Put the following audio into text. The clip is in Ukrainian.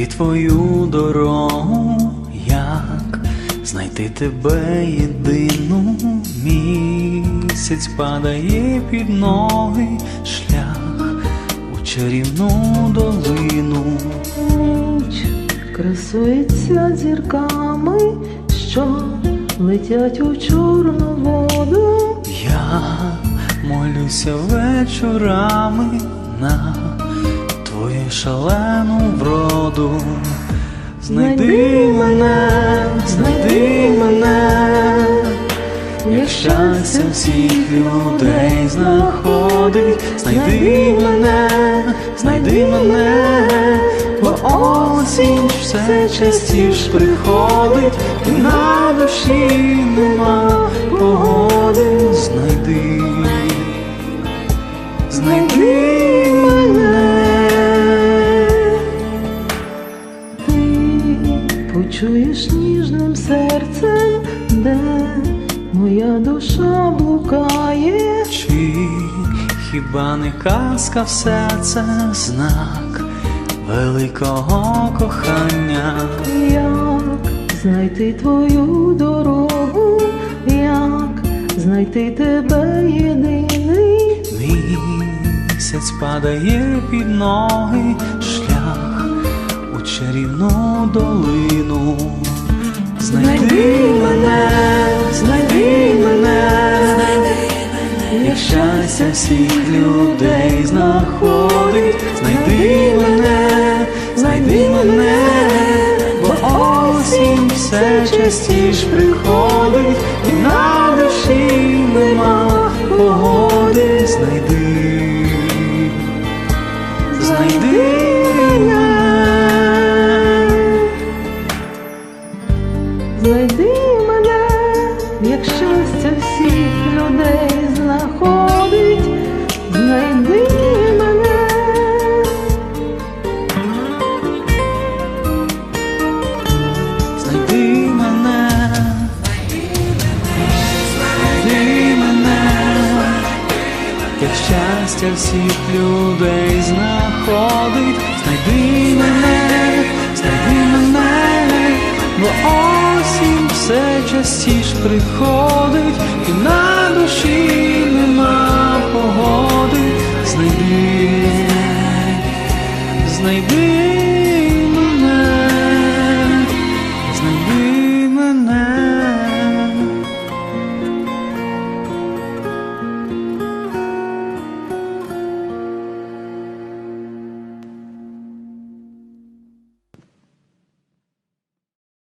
знайти твою дорогу, як знайти тебе єдину місяць падає під ноги шлях у чарівну долину. Ніч красується зірками, що летять у чорну воду. Я молюся вечорами на шалену вроду. Знайди мене, знайди мене, як щастя всіх людей знаходить, знайди мене, знайди мене, бо осінь все частіш приходить, і на душі нема погоди, знайди, знайди Ти почуєш ніжним серцем, де моя душа блукає. Чи хіба не казка все це знак великого кохання? Як знайти твою дорогу, як знайти тебе єдиний, Місяць падає під ноги, шлях у чарівну долину. Знайди мене, знайди мене, як щастя всіх людей знаходить, знайди мене, знайди мене, бо осінь все частіш приходить, і на душі нема погоди, як щастя всіх людей знаходить, знайди мене. Знайди мене, знайди мене, як щастя всіх людей знаходить, знайди мене, знайди мене, бо осінь все частіш приходить, і на душі нема погоди, знайди, знайди